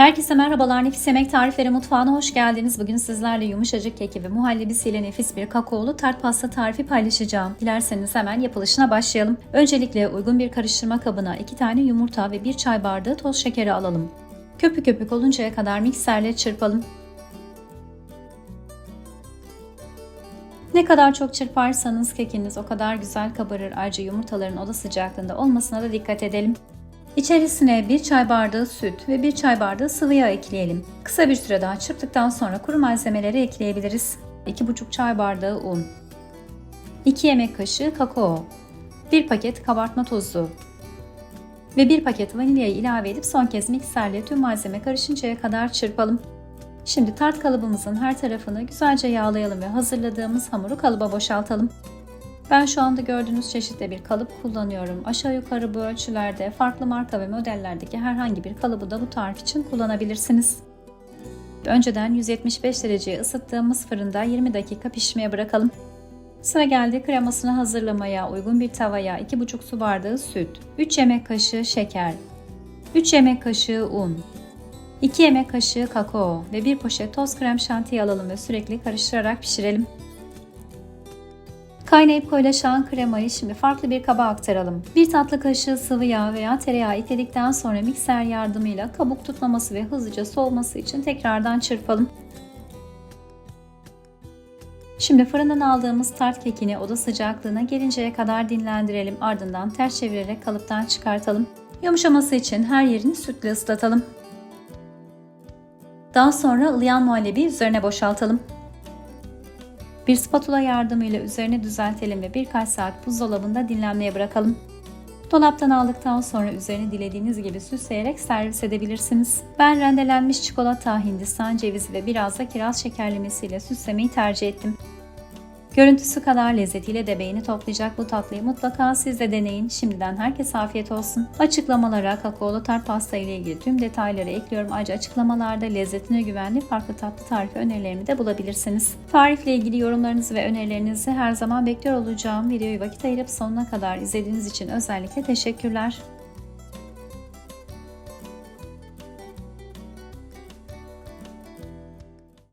Herkese merhabalar. Nefis Yemek Tarifleri Mutfağı'na hoş geldiniz. Bugün sizlerle yumuşacık keki ve muhallebisiyle nefis bir kakaolu tart pasta tarifi paylaşacağım. Dilerseniz hemen yapılışına başlayalım. Öncelikle uygun bir karıştırma kabına 2 tane yumurta ve 1 çay bardağı toz şekeri alalım. Köpük köpük oluncaya kadar mikserle çırpalım. Ne kadar çok çırparsanız kekiniz o kadar güzel kabarır. Ayrıca yumurtaların oda sıcaklığında olmasına da dikkat edelim. İçerisine 1 çay bardağı süt ve 1 çay bardağı sıvı yağ ekleyelim. Kısa bir süre daha çırptıktan sonra kuru malzemeleri ekleyebiliriz. 2,5 çay bardağı un, 2 yemek kaşığı kakao, 1 paket kabartma tozu ve 1 paket vanilyayı ilave edip son kez mikserle tüm malzeme karışıncaya kadar çırpalım. Şimdi tart kalıbımızın her tarafını güzelce yağlayalım ve hazırladığımız hamuru kalıba boşaltalım. Ben şu anda gördüğünüz çeşitli bir kalıp kullanıyorum. Aşağı yukarı bu ölçülerde farklı marka ve modellerdeki herhangi bir kalıbı da bu tarif için kullanabilirsiniz. Önceden 175 dereceye ısıttığımız fırında 20 dakika pişmeye bırakalım. Sıra geldi kremasını hazırlamaya uygun bir tavaya 2,5 su bardağı süt, 3 yemek kaşığı şeker, 3 yemek kaşığı un, 2 yemek kaşığı kakao ve 1 poşet toz krem şantiyi alalım ve sürekli karıştırarak pişirelim. Kaynayıp koyulaşan kremayı şimdi farklı bir kaba aktaralım. Bir tatlı kaşığı sıvı yağ veya tereyağı ekledikten sonra mikser yardımıyla kabuk tutmaması ve hızlıca soğuması için tekrardan çırpalım. Şimdi fırından aldığımız tart kekini oda sıcaklığına gelinceye kadar dinlendirelim. Ardından ters çevirerek kalıptan çıkartalım. Yumuşaması için her yerini sütle ıslatalım. Daha sonra ılıyan muhallebi üzerine boşaltalım. Bir spatula yardımıyla üzerine düzeltelim ve birkaç saat buzdolabında dinlenmeye bırakalım. Dolaptan aldıktan sonra üzerini dilediğiniz gibi süsleyerek servis edebilirsiniz. Ben rendelenmiş çikolata, hindistan cevizi ve biraz da kiraz şekerlemesiyle süslemeyi tercih ettim. Görüntüsü kadar lezzetiyle de beğeni toplayacak bu tatlıyı mutlaka siz de deneyin. Şimdiden herkese afiyet olsun. Açıklamalara kakaolu tart pasta ile ilgili tüm detayları ekliyorum. Ayrıca açıklamalarda lezzetine güvenli farklı tatlı tarifi önerilerimi de bulabilirsiniz. Tarifle ilgili yorumlarınızı ve önerilerinizi her zaman bekliyor olacağım. Videoyu vakit ayırıp sonuna kadar izlediğiniz için özellikle teşekkürler.